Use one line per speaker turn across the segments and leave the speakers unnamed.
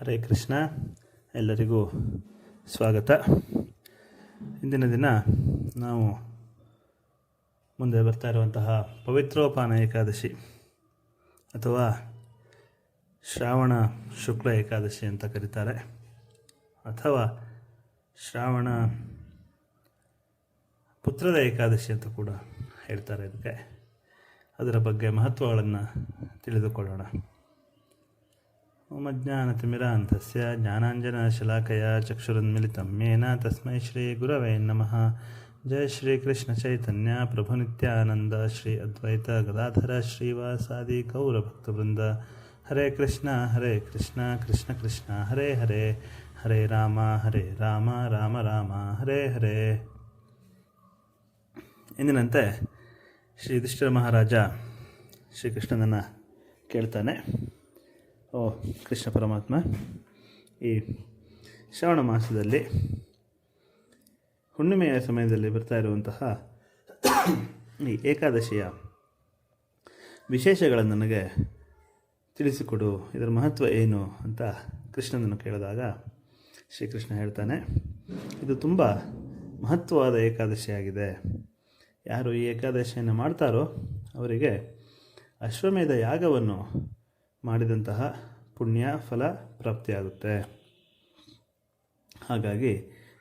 ಹರೇ ಕೃಷ್ಣ. ಎಲ್ಲರಿಗೂ ಸ್ವಾಗತ. ಇಂದಿನ ದಿನ ನಾವು ಮುಂದೆ ಬರ್ತಾ ಇರುವಂತಹ ಪವಿತ್ರೋಪಾನ ಏಕಾದಶಿ ಅಥವಾ ಶ್ರಾವಣ ಶುಕ್ಲ ಏಕಾದಶಿ ಅಂತ ಕರೀತಾರೆ. ಅಥವಾ ಶ್ರಾವಣ ಪುತ್ರದ ಏಕಾದಶಿ ಅಂತ ಕೂಡ ಹೇಳ್ತಾರೆ ಇದಕ್ಕೆ. ಅದರ ಬಗ್ಗೆ ಮಹತ್ವಗಳನ್ನು ತಿಳಿದುಕೊಳ್ಳೋಣ. ಮಜ್ಞಾನತಿಮಿರಾಂತಸ್ಯ ಜ್ಞಾನಾಂಜನಶಲಾಕಯ ಚಕ್ಷುರನ್ಮಿಲಿತಂ ಮೇನ ತಸ್ಮೈ ಶ್ರೀ ಗುರವೇ ನಮಃ ಜಯ ಶ್ರೀ ಕೃಷ್ಣ ಚೈತನ್ಯ ಪ್ರಭು ನಿತ್ಯಾನಂದ ಶ್ರೀ ಅದ್ವೈತ ಗದಾಧರ ಶ್ರೀವಾಸಾದಿ ಗೌರಭಕ್ತವೃಂದ ಹರೇ ಕೃಷ್ಣ ಹರೇ ಕೃಷ್ಣ ಕೃಷ್ಣ ಕೃಷ್ಣ ಹರೇ ಹರೇ ಹರೇ ರಾಮ ಹರೇ ರಾಮ ರಾಮ ರಾಮ ಹರೇ ಹರೇ ಇಂದಿನಂತೆ ಶ್ರೀ ಯುಧಿಷ್ಠಿರ ಮಹಾರಾಜ ಶ್ರೀಕೃಷ್ಣನನ್ನು ಕೇಳ್ತಾನೆ. ಓ, ಕೃಷ್ಣ ಪರಮಾತ್ಮ. ಈ ಶ್ರವಣ ಮಾಸದಲ್ಲಿ ಹುಣ್ಣಿಮೆಯ ಸಮಯದಲ್ಲಿ ಬರ್ತಾ ಇರುವಂತಹ ಈ ಏಕಾದಶಿಯ ವಿಶೇಷಗಳನ್ನು ನನಗೆ ತಿಳಿಸಿಕೊಡು. ಇದರ ಮಹತ್ವ ಏನು ಅಂತ ಕೃಷ್ಣನನ್ನು ಕೇಳಿದಾಗ ಶ್ರೀಕೃಷ್ಣ ಹೇಳ್ತಾನೆ, ಇದು ತುಂಬ ಮಹತ್ವವಾದ ಏಕಾದಶಿಯಾಗಿದೆ. ಯಾರು ಈ ಏಕಾದಶಿಯನ್ನು ಮಾಡ್ತಾರೋ ಅವರಿಗೆ ಅಶ್ವಮೇಧ ಯಾಗವನ್ನು ಮಾಡಿದಂತಹ ಪುಣ್ಯ ಫಲ ಪ್ರಾಪ್ತಿಯಾಗುತ್ತೆ. ಹಾಗಾಗಿ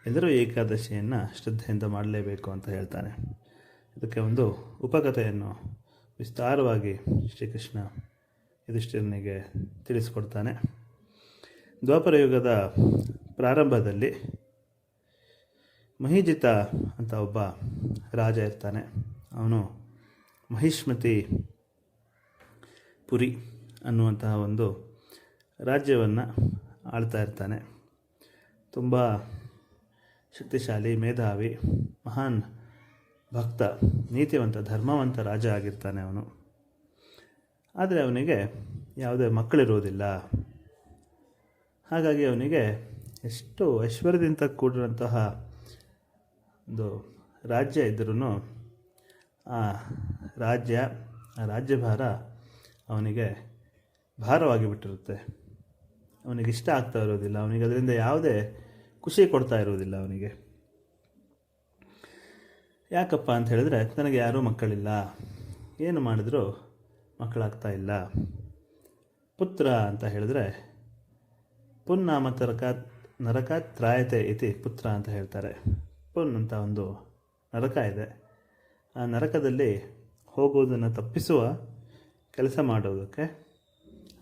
ಎಲ್ಲರೂ ಏಕಾದಶಿಯನ್ನು ಶ್ರದ್ಧೆಯಿಂದ ಮಾಡಲೇಬೇಕು ಅಂತ ಹೇಳ್ತಾನೆ. ಇದಕ್ಕೆ ಒಂದು ಉಪಕಥೆಯನ್ನು ವಿಸ್ತಾರವಾಗಿ ಶ್ರೀಕೃಷ್ಣ ಯುಧಿಷ್ಠಿರನಿಗೆ ತಿಳಿಸಿಕೊಡ್ತಾನೆ. ದ್ವಾಪರ ಯುಗದ ಪ್ರಾರಂಭದಲ್ಲಿ ಮಹಿಜಿತ ಅಂತ ಒಬ್ಬ ರಾಜ ಇರ್ತಾನೆ. ಅವನು ಮಹಿಷ್ಮತಿ ಪುರಿ. ಅನ್ನುವಂತಹ ಒಂದು ರಾಜ್ಯವನ್ನು ಆಳ್ತಾ ಇರ್ತಾನೆ. ತುಂಬ ಶಕ್ತಿಶಾಲಿ, ಮೇಧಾವಿ, ಮಹಾನ್ ಭಕ್ತ, ನೀತಿವಂತ, ಧರ್ಮವಂತ ರಾಜ ಆಗಿರ್ತಾನೆ ಅವನು. ಆದರೆ ಅವನಿಗೆ ಯಾವುದೇ ಮಕ್ಕಳಿರುವುದಿಲ್ಲ ಹಾಗಾಗಿ ಅವನಿಗೆ ಎಷ್ಟು ಐಶ್ವರ್ಯದಿಂದ ಕೂಡಿರುವಂತಹ ಒಂದು ರಾಜ್ಯ ಇದ್ದರೂ ಆ ರಾಜ್ಯ, ಆ ರಾಜ್ಯಭಾರ ಅವನಿಗೆ ಭಾರವಾಗಿ ಬಿಟ್ಟಿರುತ್ತೆ. ಅವನಿಗೆ ಇಷ್ಟ ಆಗ್ತಾ ಇರೋದಿಲ್ಲ. ಅವನಿಗೆ ಅದರಿಂದ ಯಾವುದೇ ಖುಷಿ ಕೊಡ್ತಾ ಇರೋದಿಲ್ಲ ಅವನಿಗೆ. ಯಾಕಪ್ಪ ಅಂತ ಹೇಳಿದ್ರೆ ನನಗೆ ಯಾರೂ ಮಕ್ಕಳಿಲ್ಲ. ಏನು ಮಾಡಿದರೂ ಮಕ್ಕಳಾಗ್ತಾ ಇಲ್ಲ. ಪುತ್ರ ಅಂತ ಹೇಳಿದ್ರೆ, ಪುನ್ನಾಮ ತರಕ ನರಕ ತ್ರಾಯತೆ ಇತಿ ಪುತ್ರ ಅಂತ ಹೇಳ್ತಾರೆ. ಪುನ್ ಅಂತ ಒಂದು ನರಕ ಇದೆ. ಆ ನರಕದಲ್ಲಿ ಹೋಗುವುದನ್ನು ತಪ್ಪಿಸುವ ಕೆಲಸ ಮಾಡೋದಕ್ಕೆ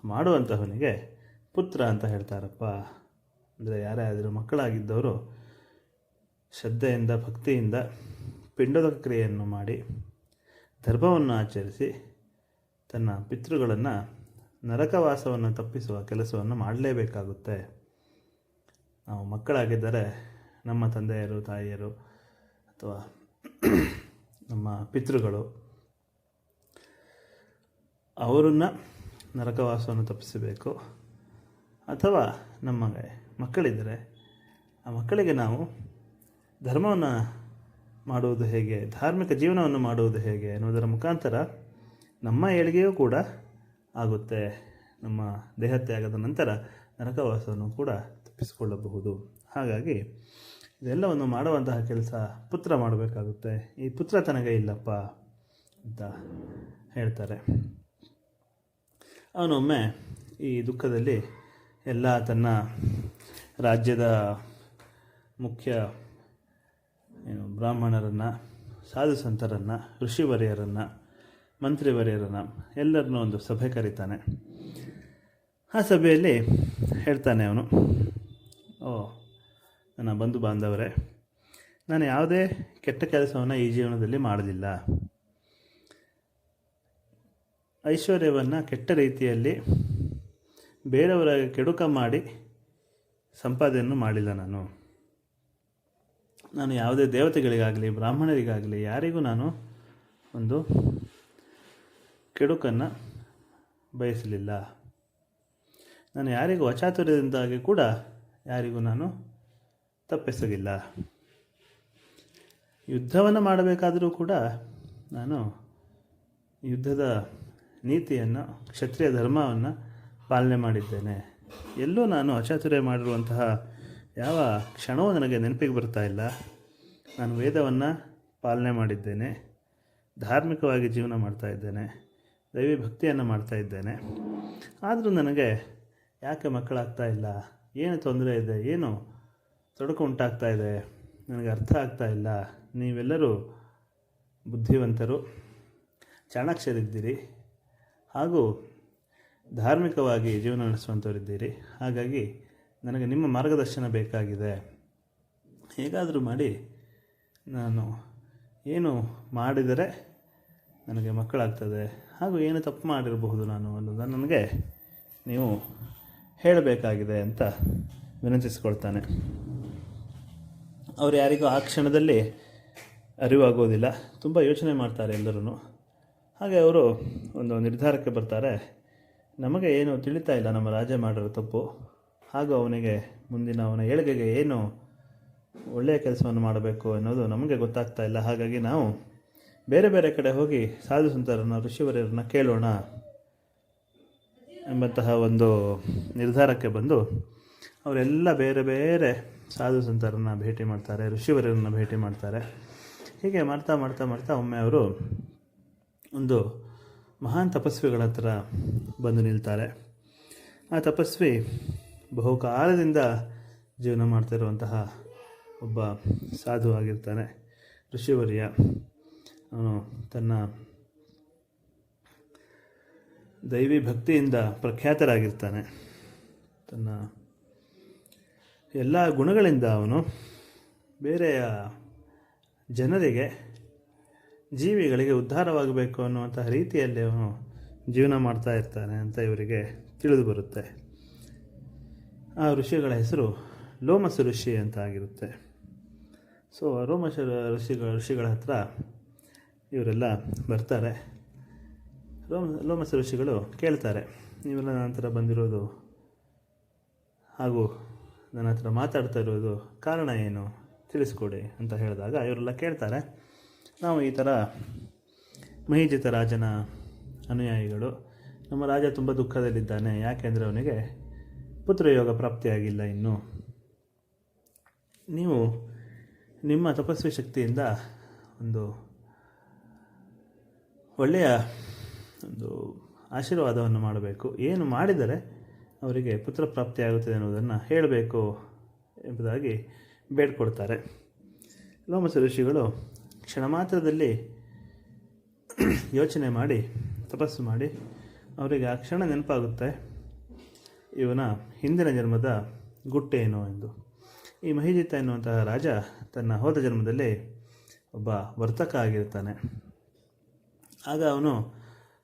ಮಾಡುವಂತಹವನಿಗೆ ಪುತ್ರ ಅಂತ ಹೇಳ್ತಾರಪ್ಪ. ಅಂದರೆ ಯಾರೇ ಆದರೂ ಮಕ್ಕಳಾಗಿದ್ದವರು ಶ್ರದ್ಧೆಯಿಂದ, ಭಕ್ತಿಯಿಂದ ಪಿಂಡದ ಕ್ರಿಯೆಯನ್ನು ಮಾಡಿ ಧರ್ಮವನ್ನು ಆಚರಿಸಿ ತನ್ನ ಪಿತೃಗಳನ್ನು ನರಕವಾಸವನ್ನು ತಪ್ಪಿಸುವ ಕೆಲಸವನ್ನು ಮಾಡಲೇಬೇಕಾಗುತ್ತೆ. ನಾವು ಮಕ್ಕಳಾಗಿದ್ದರೆ ನಮ್ಮ ತಂದೆಯರು, ತಾಯಿಯರು ಅಥವಾ ನಮ್ಮ ಪಿತೃಗಳು ಅವರನ್ನು ನರಕವಾಸವನ್ನು ತಪ್ಪಿಸಬೇಕು. ಅಥವಾ ನಮ್ಮ ಮಕ್ಕಳಿದ್ದರೆ ಆ ಮಕ್ಕಳಿಗೆ ನಾವು ಧರ್ಮವನ್ನು ಮಾಡುವುದು ಹೇಗೆ, ಧಾರ್ಮಿಕ ಜೀವನವನ್ನು ಮಾಡುವುದು ಹೇಗೆ ಅನ್ನೋದರ ಮುಖಾಂತರ ನಮ್ಮ ಏಳಿಗೆಯೂ ಕೂಡ ಆಗುತ್ತೆ. ನಮ್ಮ ದೇಹತ್ಯಾಗದ ನಂತರ ನರಕವಾಸವನ್ನು ಕೂಡ ತಪ್ಪಿಸಿಕೊಳ್ಳಬಹುದು. ಹಾಗಾಗಿ ಇದೆಲ್ಲವನ್ನು ಮಾಡುವಂತಹ ಕೆಲಸ ಪುತ್ರ ಮಾಡಬೇಕಾಗುತ್ತೆ. ಈ ಪುತ್ರ ತನಗೆ ಇಲ್ಲಪ್ಪ ಅಂತ ಹೇಳ್ತಾರೆ. ಅವನೊಮ್ಮೆ ಈ ದುಃಖದಲ್ಲಿ ಎಲ್ಲ ತನ್ನ ರಾಜ್ಯದ ಮುಖ್ಯ ಏನು ಬ್ರಾಹ್ಮಣರನ್ನು, ಸಾಧು ಸಂತರನ್ನು ಋಷಿವರ್ಯರನ್ನು ಮಂತ್ರಿವರ್ಯರನ್ನು ಎಲ್ಲರನ್ನೂ ಒಂದು ಸಭೆ ಕರೀತಾನೆ. ಆ ಸಭೆಯಲ್ಲಿ ಹೇಳ್ತಾನೆ ಅವನು, ಓ, ನನ್ನ ಬಂಧು ಬಾಂಧವರೇ, ನಾನು ಯಾವುದೇ ಕೆಟ್ಟ ಕೆಲಸವನ್ನು ಈ ಜೀವನದಲ್ಲಿ ಮಾಡಲಿಲ್ಲ. ಐಶ್ವರ್ಯವನ್ನು ಕೆಟ್ಟ ರೀತಿಯಲ್ಲಿ ಬೇರೆಯವರ ಕೆಡುಕ ಮಾಡಿ ಸಂಪಾದನೆಯನ್ನು ಮಾಡಿಲ್ಲ ನಾನು. ನಾನು ಯಾವುದೇ ದೇವತೆಗಳಿಗಾಗಲಿ, ಬ್ರಾಹ್ಮಣರಿಗಾಗಲಿ, ಯಾರಿಗೂ ನಾನು ಒಂದು ಕೆಡುಕನ್ನು ಬಯಸಲಿಲ್ಲ. ನಾನು ಯಾರಿಗೂ ಅಚಾತುರ್ಯದಿಂದಾಗಿ ಕೂಡ ಯಾರಿಗೂ ನಾನು ತಪ್ಪಿಸಲಿಲ್ಲ. ಯುದ್ಧವನ್ನು ಮಾಡಬೇಕಾದರೂ ಕೂಡ ನಾನು ಯುದ್ಧದ ನೀತಿಯನ್ನು, ಕ್ಷತ್ರಿಯ ಧರ್ಮವನ್ನು ಪಾಲನೆ ಮಾಡಿದ್ದೇನೆ. ಎಲ್ಲೂ ನಾನು ಅಚಾತುರ್ಯ ಮಾಡಿರುವಂತಹ ಯಾವ ಕ್ಷಣವೂ ನನಗೆ ನೆನಪಿಗೆ ಬರ್ತಾ ಇಲ್ಲ. ನಾನು ವೇದವನ್ನು ಪಾಲನೆ ಮಾಡಿದ್ದೇನೆ. ಧಾರ್ಮಿಕವಾಗಿ ಜೀವನ ಮಾಡ್ತಾ ಇದ್ದೇನೆ. ದೈವಿ ಭಕ್ತಿಯನ್ನು ಮಾಡ್ತಾ ಇದ್ದೇನೆ. ಆದರೂ ನನಗೆ ಯಾಕೆ ಮಕ್ಕಳಾಗ್ತಾ ಇಲ್ಲ? ಏನು ತೊಂದರೆ ಇದೆ? ಏನು ತೊಡಕು ಉಂಟಾಗ್ತಾ ಇದೆ? ನನಗೆ ಅರ್ಥ ಆಗ್ತಾ ಇಲ್ಲ. ನೀವೆಲ್ಲರೂ ಬುದ್ಧಿವಂತರು. ಚಾಣಾಕ್ಷರಿದ್ದೀರಿ. ಹಾಗೂ ಧಾರ್ಮಿಕವಾಗಿ ಜೀವನ ನಡೆಸುವಂಥವರಿದ್ದೀರಿ ಹಾಗಾಗಿ ನನಗೆ ನಿಮ್ಮ ಮಾರ್ಗದರ್ಶನ ಬೇಕಾಗಿದೆ. ಹೇಗಾದರೂ ಮಾಡಿ ನಾನು ಏನು ಮಾಡಿದರೆ ನನಗೆ ಮಕ್ಕಳಾಗ್ತದೆ. ಹಾಗೂ ಏನು ತಪ್ಪು ಮಾಡಿರಬಹುದು ನಾನು ಅನ್ನೋದನ್ನು ನನಗೆ ನೀವು ಹೇಳಬೇಕಾಗಿದೆ ಅಂತ ವಿನಂತಿಸ್ಕೊಳ್ತಾನೆ. ಅವರು ಯಾರಿಗೂ ಆ ಕ್ಷಣದಲ್ಲಿ ಅರಿವಾಗೋದಿಲ್ಲ. ತುಂಬ ಯೋಚನೆ ಮಾಡ್ತಾರೆ ಎಲ್ಲರೂ ಹಾಗೆ ಅವರು ಒಂದು ನಿರ್ಧಾರಕ್ಕೆ ಬರ್ತಾರೆ. ನಮಗೆ ಏನು ತಿಳಿತಾ ಇಲ್ಲ ನಮ್ಮ ರಾಜ ಮಾಡಿರೋ ತಪ್ಪು. ಹಾಗೂ ಅವನಿಗೆ ಮುಂದಿನ ಅವನ ಏಳಿಗೆಗೆ ಏನು ಒಳ್ಳೆಯ ಕೆಲಸವನ್ನು ಮಾಡಬೇಕು ಅನ್ನೋದು ನಮಗೆ ಗೊತ್ತಾಗ್ತಾ ಇಲ್ಲ. ಹಾಗಾಗಿ ನಾವು ಬೇರೆ ಬೇರೆ ಕಡೆ ಹೋಗಿ ಸಾಧು ಸಂತರನ್ನು, ಋಷಿವರ್ಯರನ್ನ ಕೇಳೋಣ ಎಂಬಂತಹ ಒಂದು ನಿರ್ಧಾರಕ್ಕೆ ಬಂದು ಅವರೆಲ್ಲ ಬೇರೆ ಬೇರೆ ಸಾಧು ಸಂತರನ್ನು ಭೇಟಿ ಮಾಡ್ತಾರೆ, ಋಷಿವರ್ಯರನ್ನು ಭೇಟಿ ಮಾಡ್ತಾರೆ. ಹೀಗೆ ಮಾಡ್ತಾ ಮಾಡ್ತಾ ಮಾಡ್ತಾ ಒಮ್ಮೆ ಅವರು ಒಂದು ಮಹಾನ್ ತಪಸ್ವಿಗಳ ಹತ್ರ ಬಂದು ನಿಲ್ತಾರೆ. ಆ ತಪಸ್ವಿ ಬಹುಕಾಲದಿಂದ ಜೀವನ ಮಾಡ್ತಿರುವಂತಹ ಒಬ್ಬ ಸಾಧು ಆಗಿರ್ತಾನೆ, ಋಷಿವರ್ಯ. ಅವನು ತನ್ನ ದೈವಿ ಭಕ್ತಿಯಿಂದ ಪ್ರಖ್ಯಾತರಾಗಿರ್ತಾನೆ. ತನ್ನ ಎಲ್ಲ ಗುಣಗಳಿಂದ ಅವನು ಬೇರೆಯ ಜನರಿಗೆ ಜೀವಿಗಳಿಗೆ ಉದ್ಧಾರವಾಗಬೇಕು ಅನ್ನುವಂತಹ ರೀತಿಯಲ್ಲಿ ಅವನು ಜೀವನ ಮಾಡ್ತಾ ಇರ್ತಾನೆ ಅಂತ ಇವರಿಗೆ ತಿಳಿದು ಬರುತ್ತೆ. ಆ ಋಷಿಗಳ ಹೆಸರು ಲೋಮಸ ಋಷಿ ಅಂತ ಆಗಿರುತ್ತೆ. ಸೊ ರೋಮಶ ಋಷಿಗಳ ಋಷಿಗಳ ಹತ್ರ ಇವರೆಲ್ಲ ಬರ್ತಾರೆ. ರೋಮ ಲೋಮಸ ಋಷಿಗಳು ಕೇಳ್ತಾರೆ, ನೀವೆಲ್ಲ ನನ್ನ ಹತ್ರ ಬಂದಿರೋದು ಹಾಗೂ ನನ್ನ ಹತ್ರ ಮಾತಾಡ್ತಾ ಇರೋದು ಕಾರಣ ಏನು? ತಿಳಿಸ್ಕೊಡಿ, ಅಂತ ಹೇಳಿದಾಗ ಇವರೆಲ್ಲ ಕೇಳ್ತಾರೆ. ನಾವು ಈ ಥರ ಮಹಿಜಿತ ರಾಜನ ಅನುಯಾಯಿಗಳು. ನಮ್ಮ ರಾಜ ತುಂಬ ದುಃಖದಲ್ಲಿದ್ದಾನೆ. ಯಾಕೆಂದರೆ ಅವನಿಗೆ ಪುತ್ರಯೋಗ ಪ್ರಾಪ್ತಿಯಾಗಿಲ್ಲ ಇನ್ನು. ನೀವು ನಿಮ್ಮ ತಪಸ್ವಿ ಶಕ್ತಿಯಿಂದ ಒಂದು ಒಳ್ಳೆಯ ಒಂದು ಆಶೀರ್ವಾದವನ್ನು ಮಾಡಬೇಕು. ಏನು ಮಾಡಿದರೆ ಅವರಿಗೆ ಪುತ್ರ ಪ್ರಾಪ್ತಿಯಾಗುತ್ತದೆ ಅನ್ನೋದನ್ನು ಹೇಳಬೇಕು ಎಂಬುದಾಗಿ ಬೇಡ್ಕೊಡ್ತಾರೆ. ಲೋಮಸ ಋಷಿಗಳು ಕ್ಷಣ ಮಾತ್ರದಲ್ಲಿ ಯೋಚನೆ ಮಾಡಿ, ತಪಸ್ಸು ಮಾಡಿ, ಅವರಿಗೆ ಆ ಕ್ಷಣ ನೆನಪಾಗುತ್ತೆ. ಇವನ ಹಿಂದಿನ ಜನ್ಮದ ಗುಟ್ಟೇನು ಎಂದು. ಈ ಮಹಿಜಿತ ಎನ್ನುವಂತಹ ರಾಜ ತನ್ನ ಹೋದ ಜನ್ಮದಲ್ಲಿ ಒಬ್ಬ ವರ್ತಕ ಆಗಿರ್ತಾನೆ. ಆಗ ಅವನು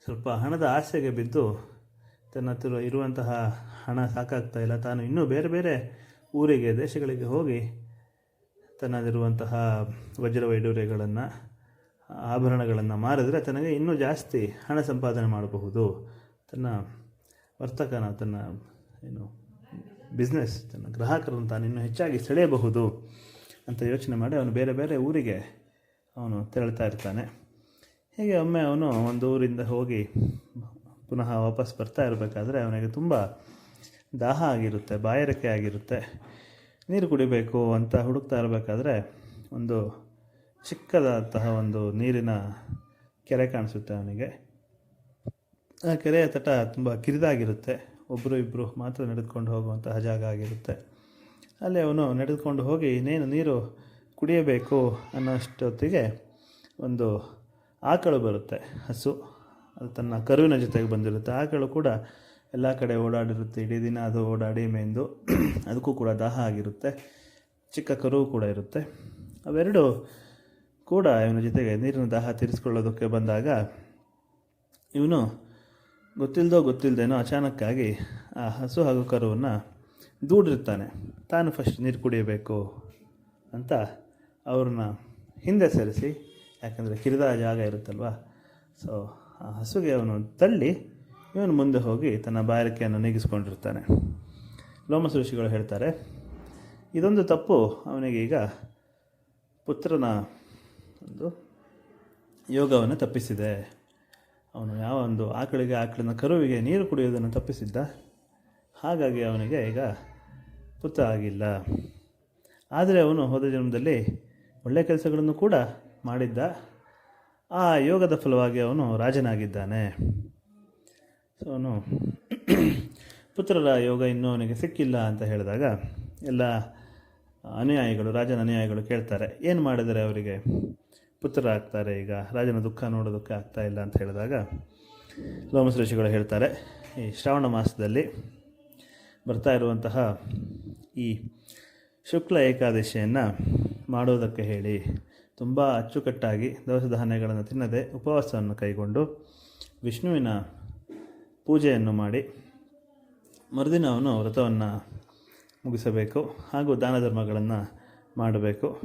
ಸ್ವಲ್ಪ ಹಣದ ಆಸೆಗೆ ಬಿದ್ದು ತನ್ನ ಹತ್ತಿರ ಇರುವಂತಹ ಹಣ ಸಾಕಾಗ್ತಾ ಇಲ್ಲ. ತಾನು ಇನ್ನೂ ಬೇರೆ ಬೇರೆ ಊರಿಗೆ, ದೇಶಗಳಿಗೆ ಹೋಗಿ ತನ್ನದಿರುವಂತಹ ವಜ್ರ ವೈಡೂರ್ಯಗಳನ್ನು ಆಭರಣಗಳನ್ನು ಮಾರಿದರೆ ತನಗೆ ಇನ್ನೂ ಜಾಸ್ತಿ ಹಣ ಸಂಪಾದನೆ ಮಾಡಬಹುದು. ತನ್ನ ವರ್ತಕನ, ತನ್ನ ಏನು ಬಿಸ್ನೆಸ್ ತನ್ನ ಗ್ರಾಹಕರನ್ನು ತಾನು ಇನ್ನೂ ಹೆಚ್ಚಾಗಿ ಸೆಳೆಯಬಹುದು ಅಂತ ಯೋಚನೆ ಮಾಡಿ ಅವನು ಬೇರೆ ಬೇರೆ ಊರಿಗೆ ಅವನು ತೆರಳ್ತಾ ಇರ್ತಾನೆ. ಹೀಗೆ ಒಮ್ಮೆ ಅವನು ಒಂದು ಊರಿಂದ ಹೋಗಿ ಪುನಃ ವಾಪಸ್ ಬರ್ತಾ ಇರಬೇಕಾದ್ರೆ ಅವನಿಗೆ ತುಂಬ ದಾಹ ಆಗಿರುತ್ತೆ, ಬಾಯಾರಿಕೆ ಆಗಿರುತ್ತೆ. ನೀರು ಕುಡಿಬೇಕು ಅಂತ ಹುಡುಕ್ತಾ ಇರಬೇಕಾದ್ರೆ ಒಂದು ಚಿಕ್ಕದಾದಂತಹ ಒಂದು ನೀರಿನ ಕೆರೆ ಕಾಣಿಸುತ್ತೆ ಅವನಿಗೆ. ಆ ಕೆರೆಯ ತಟ ತುಂಬ ಕಿರಿದಾಗಿರುತ್ತೆ. ಒಬ್ಬರು ಇಬ್ಬರು ಮಾತ್ರ ನಡೆದುಕೊಂಡು ಹೋಗುವಂತಹ ಜಾಗ ಆಗಿರುತ್ತೆ. ಅಲ್ಲಿ ಅವನು ನಡೆದುಕೊಂಡು ಹೋಗಿ ಇನ್ನೇನು ನೀರು ಕುಡಿಯಬೇಕು ಅನ್ನೋಷ್ಟೊತ್ತಿಗೆ ಒಂದು ಆಕಳು ಬರುತ್ತೆ, ಹಸು. ಅದು ತನ್ನ ಕರುವಿನ ಜೊತೆಗೆ ಬಂದಿರುತ್ತೆ. ಆಕಳು ಕೂಡ ಎಲ್ಲ ಕಡೆ ಓಡಾಡಿರುತ್ತೆ, ಇಡೀ ದಿನ ಅದು ಓಡಾಡಿ ಮೇಂದು ಅದಕ್ಕೂ ಕೂಡ ದಾಹ ಆಗಿರುತ್ತೆ, ಚಿಕ್ಕ ಕರು ಕೂಡ ಇರುತ್ತೆ. ಅವೆರಡು ಕೂಡ ಇವನ ಜೊತೆಗೆ ನೀರಿನ ದಾಹ ತೀರಿಸ್ಕೊಳ್ಳೋದಕ್ಕೆ ಬಂದಾಗ ಇವನು ಗೊತ್ತಿಲ್ಲದೋ ಗೊತ್ತಿಲ್ಲದೇನೋ ಅಚಾನಕ್ಕಾಗಿ ಆ ಹಸು ಹಾಗೂ ಕರುವನ್ನು ದೂಡಿರ್ತಾನೆ ತಾನು ಫಸ್ಟ್ ನೀರು ಕುಡಿಯಬೇಕು ಅಂತ ಅವ್ರನ್ನ ಹಿಂದೆ ಸರಿಸಿ, ಯಾಕಂದರೆ ಕಿರಿದ ಜಾಗ ಇರುತ್ತಲ್ವ? ಸೊ ಆ ಹಸುಗೆ ಅವನು ತಳ್ಳಿ ಇವನು ಮುಂದೆ ಹೋಗಿ ತನ್ನ ಬಾಯಾರಿಕೆಯನ್ನು ನೀಗಿಸ್ಕೊಂಡಿರ್ತಾನೆ. ಲೋಮಸ ಋಷಿಗಳು ಹೇಳ್ತಾರೆ, ಇದೊಂದು ತಪ್ಪು. ಅವನಿಗೆ ಈಗ ಪುತ್ರನ ಒಂದು ಯೋಗವನ್ನು ತಪ್ಪಿಸಿದೆ. ಅವನು ಯಾವ ಒಂದು ಆಕಳಿಗೆ ಆಕಳಿನ ಕರುವಿಗೆ ನೀರು ಕುಡಿಯೋದನ್ನು ತಪ್ಪಿಸಿದ್ದ? ಹಾಗಾಗಿ ಅವನಿಗೆ ಈಗ ಪುತ್ರ ಆಗಿಲ್ಲ. ಆದರೆ ಅವನು ಹೋದ ಜನ್ಮದಲ್ಲಿ ಒಳ್ಳೆಯ ಕೆಲಸಗಳನ್ನು ಕೂಡ ಮಾಡಿದ್ದ. ಆ ಯೋಗದ ಫಲವಾಗಿ ಅವನು ರಾಜನಾಗಿದ್ದಾನೆ. ಸೊ ಅವನು ಪುತ್ರರ ಯೋಗ ಇನ್ನೂ ಅವನಿಗೆ ಸಿಕ್ಕಿಲ್ಲ ಅಂತ ಹೇಳಿದಾಗ ಎಲ್ಲ ಅನುಯಾಯಿಗಳು, ರಾಜನ ಅನುಯಾಯಿಗಳು ಕೇಳ್ತಾರೆ, ಏನು ಮಾಡಿದರೆ ಅವರಿಗೆ? ಪುತ್ರರಾಗ್ತಾರೆ ಈಗ, ರಾಜನ ದುಃಖ ನೋಡೋದಕ್ಕೆ ಆಗ್ತಾ ಇಲ್ಲ ಅಂತ ಹೇಳಿದಾಗ ಲೋಮಸ್ ಋಷಿಗಳು ಹೇಳ್ತಾರೆ, ಈ ಶ್ರಾವಣ ಮಾಸದಲ್ಲಿ ಬರ್ತಾ ಇರುವಂತಹ ಈ ಶುಕ್ಲ ಏಕಾದಶಿಯನ್ನು ಮಾಡೋದಕ್ಕೆ ಹೇಳಿ ತುಂಬ ಅಚ್ಚುಕಟ್ಟಾಗಿ ದವಸ ಧಾನ್ಯಗಳನ್ನು ತಿನ್ನದೆ ಉಪವಾಸವನ್ನು ಕೈಗೊಂಡು ವಿಷ್ಣುವಿನ ಪೂಜೆಯನ್ನು ಮಾಡಿ ಮರುದಿನ ಅವನು ವ್ರತವನ್ನು ಮುಗಿಸಬೇಕು ಹಾಗೂ ದಾನ ಧರ್ಮಗಳನ್ನು ಮಾಡಬೇಕು.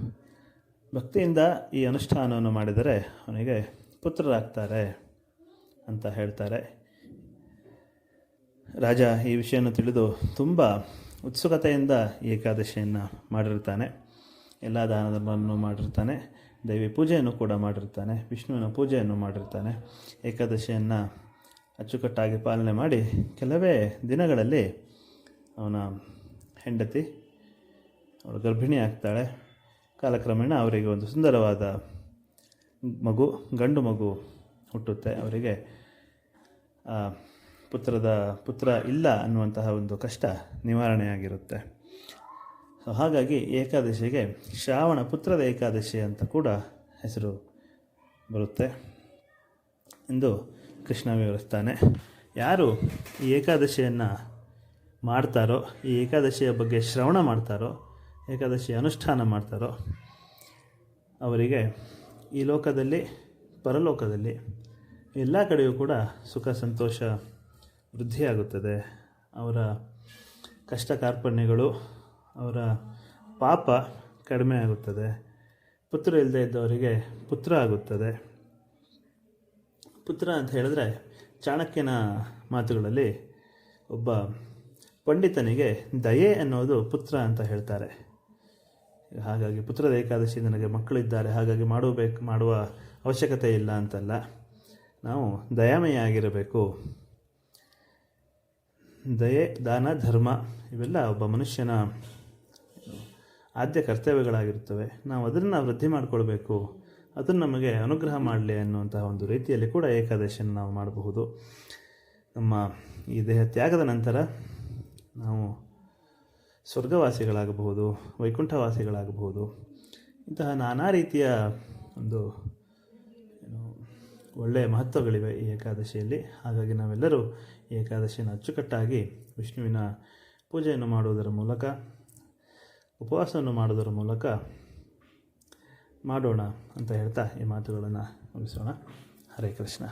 ಭಕ್ತಿಯಿಂದ ಈ ಅನುಷ್ಠಾನವನ್ನು ಮಾಡಿದರೆ ಅವನಿಗೆ ಪುತ್ರರಾಗ್ತಾರೆ ಅಂತ ಹೇಳ್ತಾರೆ. ರಾಜ ಈ ವಿಷಯವನ್ನು ತಿಳಿದು ತುಂಬ ಉತ್ಸುಕತೆಯಿಂದ ಏಕಾದಶಿಯನ್ನು ಮಾಡಿರ್ತಾನೆ. ಎಲ್ಲ ದಾನ ಧರ್ಮವನ್ನು ಮಾಡಿರ್ತಾನೆ. ದೈವಿ ಪೂಜೆಯನ್ನು ಕೂಡ ಮಾಡಿರ್ತಾನೆ. ವಿಷ್ಣುವಿನ ಪೂಜೆಯನ್ನು ಮಾಡಿರ್ತಾನೆ. ಏಕಾದಶಿಯನ್ನು ಅಚ್ಚುಕಟ್ಟಾಗಿ ಪಾಲನೆ ಮಾಡಿ ಕೆಲವೇ ದಿನಗಳಲ್ಲಿ ಅವನ ಹೆಂಡತಿ, ಅವಳು ಗರ್ಭಿಣಿ ಆಗ್ತಾಳೆ. ಕಾಲಕ್ರಮೇಣ ಅವರಿಗೆ ಒಂದು ಸುಂದರವಾದ ಮಗು, ಗಂಡು ಮಗು ಹುಟ್ಟುತ್ತೆ. ಅವರಿಗೆ ಪುತ್ರದ ಪುತ್ರ ಇಲ್ಲ ಅನ್ನುವಂತಹ ಒಂದು ಕಷ್ಟ ನಿವಾರಣೆಯಾಗಿರುತ್ತೆ. ಸೊ ಹಾಗಾಗಿ ಏಕಾದಶಿಗೆ ಶ್ರಾವಣ ಪುತ್ರದ ಏಕಾದಶಿ ಅಂತ ಕೂಡ ಹೆಸರು ಬರುತ್ತೆ. ಎಂದು ಕೃಷ್ಣ ವಿವರಿಸ್ತಾನೆ. ಯಾರು ಈ ಏಕಾದಶಿಯನ್ನು ಮಾಡ್ತಾರೋ, ಈ ಏಕಾದಶಿಯ ಬಗ್ಗೆ ಶ್ರವಣ ಮಾಡ್ತಾರೋ, ಏಕಾದಶಿ ಅನುಷ್ಠಾನ ಮಾಡ್ತಾರೋ, ಅವರಿಗೆ ಈ ಲೋಕದಲ್ಲಿ, ಪರಲೋಕದಲ್ಲಿ ಎಲ್ಲ ಕಡೆಯೂ ಕೂಡ ಸುಖ, ಸಂತೋಷ ವೃದ್ಧಿಯಾಗುತ್ತದೆ ಅವರ ಕಷ್ಟ ಕಾರ್ಪಣ್ಯಗಳು, ಅವರ ಪಾಪ ಕಡಿಮೆ ಆಗುತ್ತದೆ. ಪುತ್ರ ಇಲ್ಲದೆ ಇದ್ದವರಿಗೆ ಪುತ್ರ ಆಗುತ್ತದೆ. ಪುತ್ರ ಅಂತ ಹೇಳಿದ್ರೆ ಚಾಣಕ್ಯನ ಮಾತುಗಳಲ್ಲಿ ಒಬ್ಬ ಪಂಡಿತನಿಗೆ ದಯೆ ಅನ್ನೋದು ಪುತ್ರ ಅಂತ ಹೇಳ್ತಾರೆ. ಹಾಗಾಗಿ ಪುತ್ರದ ಏಕಾದಶಿ ನನಗೆ ಮಕ್ಕಳಿದ್ದಾರೆ, ಹಾಗಾಗಿ ಮಾಡಬೇಕು ಮಾಡುವ ಅವಶ್ಯಕತೆ ಇಲ್ಲ ಅಂತಲ್ಲ. ನಾವು ದಯಾಮಯ ಆಗಿರಬೇಕು ದಯೆ, ದಾನ, ಧರ್ಮ ಇವೆಲ್ಲ ಒಬ್ಬ ಮನುಷ್ಯನ ಆದ್ಯ ಕರ್ತವ್ಯಗಳಾಗಿರ್ತವೆ ನಾವು ಅದನ್ನು ವೃದ್ಧಿ ಮಾಡಿಕೊಳ್ಬೇಕು. ಅದನ್ನು ನಮಗೆ ಅನುಗ್ರಹ ಮಾಡಲಿ ಅನ್ನುವಂತಹ ಒಂದು ರೀತಿಯಲ್ಲಿ ಕೂಡ ಏಕಾದಶಿಯನ್ನು ನಾವು ಮಾಡಬಹುದು. ನಮ್ಮ ಈ ದೇಹ ತ್ಯಾಗದ ನಂತರ ನಾವು ಸ್ವರ್ಗವಾಸಿಗಳಾಗಬಹುದು, ವೈಕುಂಠವಾಸಿಗಳಾಗಬಹುದು, ಇಂತಹ ನಾನಾ ರೀತಿಯ ಒಂದು ಏನು ಒಳ್ಳೆಯ ಮಹತ್ವಗಳಿವೆ ಈ ಏಕಾದಶಿಯಲ್ಲಿ. ಹಾಗಾಗಿ ನಾವೆಲ್ಲರೂ ಏಕಾದಶಿಯನ್ನು ಅಚ್ಚುಕಟ್ಟಾಗಿ ವಿಷ್ಣುವಿನ ಪೂಜೆಯನ್ನು ಮಾಡುವುದರ ಮೂಲಕ, ಉಪವಾಸವನ್ನು ಮಾಡುವುದರ ಮೂಲಕ ಮಾಡೋಣ ಅಂತ ಹೇಳ್ತಾ ಈ ಮಾತುಗಳನ್ನು ಮುಗಿಸೋಣ. ಹರೇ ಕೃಷ್ಣ.